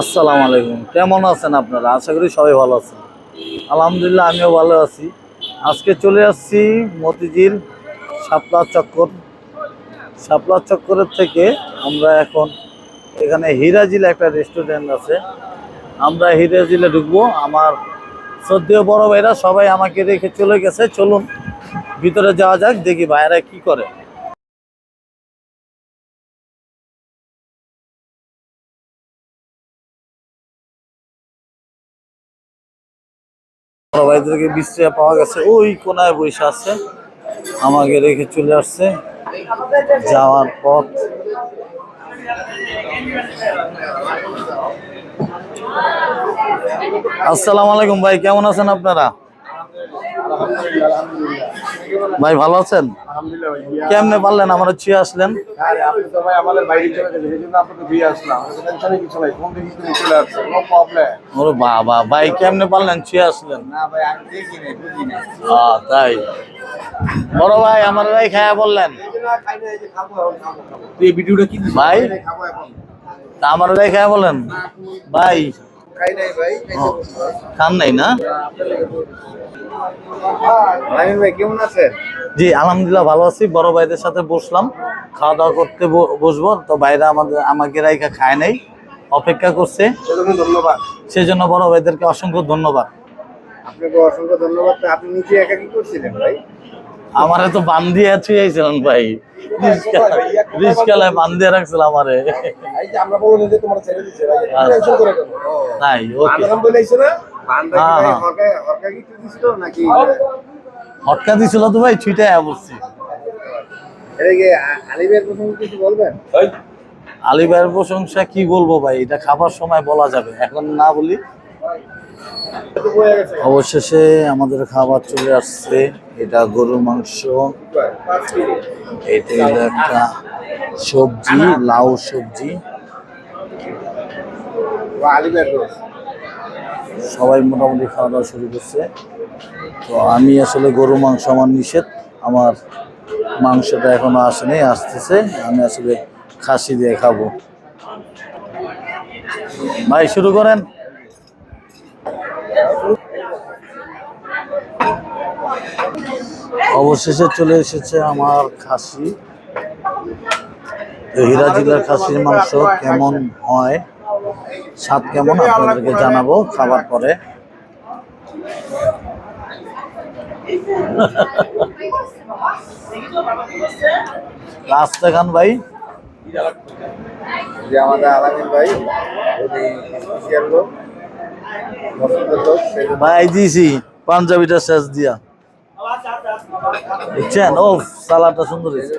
আসসালামু আলাইকুম। কেমন আছেন আপনারা? আশা করি সবাই ভালো আছেন। আলহামদুলিল্লাহ, আমিও ভালো আছি। আজকে চলে আসছি মতিঝিল শাপলা চক্কর। শাপলা চক্করের থেকে আমরা এখন এখানে হিরাজিল একটা রেস্টুরেন্ট আছে। আমরা হিরাজিলে ঢুকবো। আমার শ্রদ্ধেয় বড় ভাইরা সবাই আমাকে রেখে চলে গেছে। চলুন ভিতরে যাওয়া যাক, দেখি ভাইরা কি করে। বড় ভাইদেরকে বিশ্রিয়া পাওয়া গেছে। ওই কোনায় বসে আছে। আমাকে রেখে চলে আসছে। যাওয়ার পথ। আসসালামু আলাইকুম ভাই, কেমন আছেন আপনারা? ভাই ভালো আছেন? কেমনে পারলেন? আমার ছুঁয়ে আসলেন। ওরে বাবা ভাই কেমনে পারলেন? ছুঁয়ে আসলেন। তাই। বড় ভাই আমার ভাই খায়া বললেন। খাই না এই যে খাব এখন খাব খাব। তুই এই ভিডিওটা কি ভাই? আমার ভাই খায়া বলেন। ভাই খান নাই না? জি আলহামদুলিল্লাহ ভালো আছি। বড় ভাইদের সাথে বসলাম। খাওয়া দাওয়া করতে বসবো। তো বাইরে আমাদের আমাকে রাইখা খায় নাই অপেক্ষা করছে। ধন্যবাদ। সেজন্য বড় ভাইদেরকে অসংখ্য ধন্যবাদ। আপনাকে অসংখ্য ধন্যবাদ। আপনি নিজে একা কি করছিলেন ভাই? আমারে তো বান্ধিয়ে ছুঁয়েছিলেন ভাই। রিস্কালায় বান্ধিয়ে রাখছিল আমারে। আচ্ছা। টেনশন করে কেন তাই ওকে। বান্দারাম বলে আইছো না? বান্দা কি হ্যাঁ, হ্যাঁ। দিছিল নাকি? হটকা দিছিল তো ভাই বলছি। ভাইয়ের প্রশংসা কি বলব ভাই এটা খাবার সময় বলা যাবে। এখন না বলি অবশেষে আমাদের খাবার চলে আসছে। এটা গরুর মাংস। এটা হলো একটা সবজি, লাউ সবজি। সবাই মোটামুটি খাওয়া দাওয়া শুরু করছে। তো আমি আসলে গরু মাংস আমার নিষেধ। আমার মাংসটা এখনও আসেনি, আসতেছে। আমি আসলে খাসি দিয়ে খাব। ভাই, শুরু করেন। অবশেষে চলে এসেছে আমার খাসি। হীরা জেলার খাসির মাংস কেমন হয়? স্বাদ কেমন? আপনাদেরকে জানাব খাবার পরে। রাস্তা খান ভাই আমাদের আলামিন ভাই, উনি ভাই দিছি পাঞ্জাবিটা শেষ দিয়া। বুঝছেন? ও সালাডটা সুন্দর হয়েছে।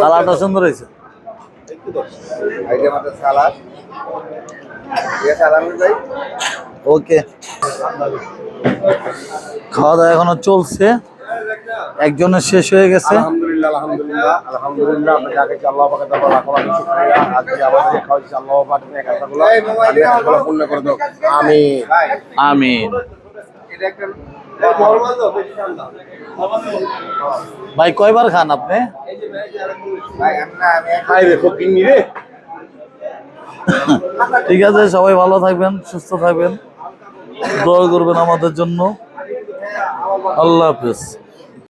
সালাডটা সুন্দর হয়েছে। ওকে। খাওয়া দাওয়া এখনও চলছে। একজনের শেষ হয়ে গেছে। আলহামদুলিল্লাহ আলহামদুলিল্লাহ আলহামদুলিল্লাহ। আল্লাহ পাকে তারপর শুকরিয়া। আজকে আমাদের আল্লাহ পাক পূর্ণ করে দাও। ভাই কয়বার খান আপনি? ঠিক আছে সবাই ভালো থাকবেন সুস্থ থাকবেন। দোয়া করবেন আমাদের জন্য। আল্লাহ হাফেজ।